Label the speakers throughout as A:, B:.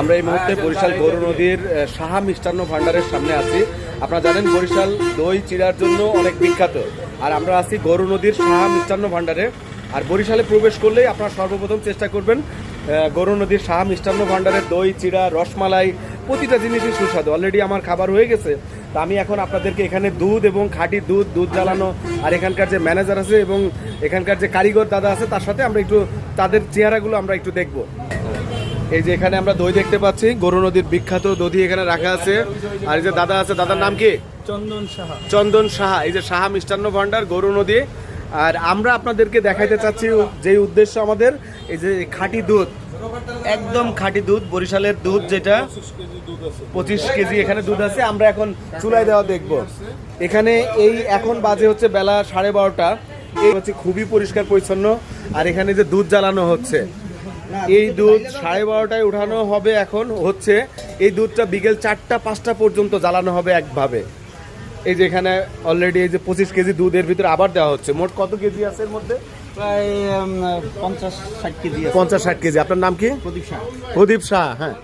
A: আমরা এই মুহূর্তে বরিশাল গৌর নদীর সাহা মিষ্টান্ন ভাণ্ডারের সামনে আছি। আপনারা জানেন বরিশাল দই চিড়ার জন্য অনেক বিখ্যাত। আর আমরা আছি গৌর নদীর সাহা মিষ্টান্ন ভাণ্ডারে। আর বরিশালে প্রবেশ করলেই আপনারা সর্বপ্রথম চেষ্টা করবেন গৌর নদীর সাহা মিষ্টান্ন ভাণ্ডারের দই, চিড়া, রসমালাই, প্রতিটা জিনিসই সুস্বাদু। অলরেডি আমার খাবার হয়ে গেছে। তা আমি এখন আপনাদেরকে এখানে দুধ এবং খাঁটি দুধ দুধ জ্বালানো, আর এখানকার যে ম্যানেজার আছে এবং এখানকার যে কারিগর দাদা আছে, তার সাথে আমরা একটু, তাদের চেহারাগুলো আমরা একটু দেখব। এই যে এখানে আমরা দই দেখতে পাচ্ছি গরু নদীর বিখ্যাত দধি এখানে রাখা আছে। আর এই যে দাদা আছে দাদার নাম কি?
B: চন্দন সাহা।
A: চন্দন সাহা। এই যে সাহা মিষ্টান্ন ভান্ডার গরু নদী। আর আমরা আপনাদেরকে দেখাইতে চাচ্ছি যে উদ্দেশ্য আমাদের এই যে খাঁটি দুধ একদম খাঁটি দুধ বরিশালের দুধ যেটা পঁচিশ কেজি এখানে দুধ আছে আমরা এখন চুলায় দেওয়া দেখব। এখানে এই এখন বাজে হচ্ছে বেলা সাড়ে বারোটা। এই হচ্ছে খুবই পরিষ্কার পরিচ্ছন্ন আর এখানে যে দুধ জ্বালানো হচ্ছে এই দুধ সাড়ে বারোটায় উঠানো হবে এখন হচ্ছে এই দুধটা বিকেল চারটা পাঁচটা পর্যন্ত জ্বালানো হবে একভাবে। এই যে এখানে অলরেডি এই যে পঁচিশ কেজি দুধের ভিতরে আবার দেওয়া হচ্ছে। মোট কত কেজি আছে এর মধ্যে?
B: প্রায় পঞ্চাশ ষাট কেজি
A: পঞ্চাশ ষাট কেজি। আপনার নাম কি?
B: প্রদীপ শাহ।
A: প্রদীপ শাহ হ্যাঁ।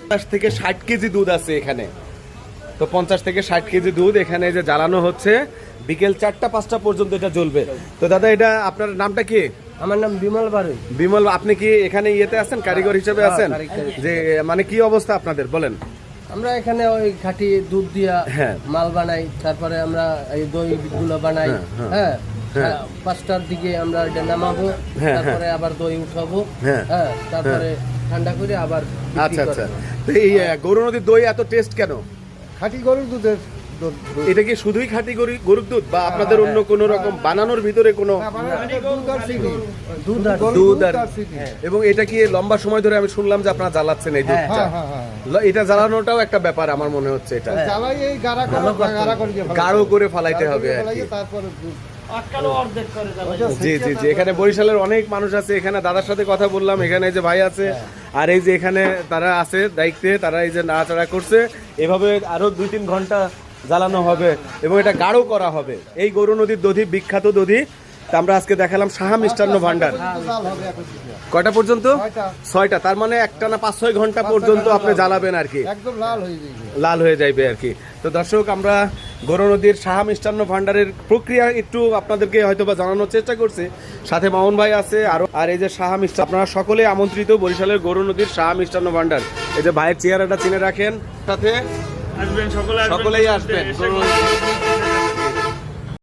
A: পঞ্চাশ থেকে ষাট কেজি দুধ আছে এখানে। তো পঞ্চাশ থেকে ষাট কেজি দুধ এখানে যে জ্বালানো হচ্ছে। বিকেল চারটা পাঁচটা পর্যন্ত এটা জ্বলবে। তো দাদা এটা আপনার নামটা কি?
B: আমার নাম বিমল বারুই।
A: বিমল আপনি কি এখানে ইয়েতে আছেন? কারিগর হিসেবে
B: হ্যাঁ,
A: আছেন? যে মানে কি অবস্থা আপনাদের? বলেন।
B: আমরা এখানে ওই খাঁটি দুধ দিয়া
A: হ্যাঁ।
B: মাল বানাই তারপরে আমরা এই দই গুলো বানাই।
A: হ্যাঁ, হ্যাঁ।
B: পাঁচটার দিকে আমরা এটা নামাবো তারপরে আবার দই উঠাবো।
A: হ্যাঁ।
B: হ্যাঁ তারপরে ঠান্ডা করে আবার
A: আচ্ছা আচ্ছা। তো এই গরু নদীর দই এত টেস্ট কেন?
C: খাঁটি গরুর দুধের দুধ। দুধ।
A: এটা কি শুধুই খাঁটি গরু- গরুর দুধ বা আপনাদের অন্য কোনো রকম বানানোর ভিতরে কোনো
C: দুধ আর
B: দুধ আর।
A: এবং এটা কি লম্বা সময় ধরে আমি শুনলাম যে আপনারা জ্বালাচ্ছেন এই দুধটা?
C: হ্যাঁ, হ্যাঁ, হ্যাঁ।
A: ল- এটা জ্বালানোটাও একটা ব্যাপার আমার মনে হচ্ছে এটা।
C: জ্বালাই এই গাঢ়া করে- গাঢ়া করে দিয়ে ফেলাই।
A: গাঢ় করে ফালাইতে হবে আর কি।
C: তারপরে দুধ।
A: জি জি জি। এখানে বরিশালের অনেক মানুষ আছে। এখানে দাদার সাথে কথা বললাম। এখানে যে ভাই আছে। আর এই যে এখানে তারা আছে দায়িত্বে তারা এই যে নাড়াচাড়া করছে। এভাবে আরও দুই তিন ঘণ্টা জ্বালানো হবে এবং এটা গাঢ় করা হবে। এই গরু নদীর দধি বিখ্যাত দধি তা আমরা আজকে দেখালাম সাহা মিষ্টান্ন ভান্ডার। কয়টা পর্যন্ত?
C: ছয়টা।
A: তার মানে একটা না পাঁচ ছয় ঘণ্টা পর্যন্ত আপনি জ্বালাবেন আর কি।
C: হয়ে
A: লাল হয়ে যাবে আর কি। তো দর্শক আমরা গরু নদীর সাহা মিষ্টান্ন ভান্ডারের প্রক্রিয়া একটু আপনাদেরকে হয়তো বা জানানোর চেষ্টা করছে। সাথে মামুন ভাই আছে আরও আর এই যে সাহা মিষ্টি আপনারা সকলে আমন্ত্রিত বরিশালের গৌর নদীর সাহা মিষ্টান্ন ভাণ্ডার। এই যে ভাইয়ের চেহারাটা চিনে রাখেন। সাথে
D: আসবেন সকলে
A: সকলেই আসবেন।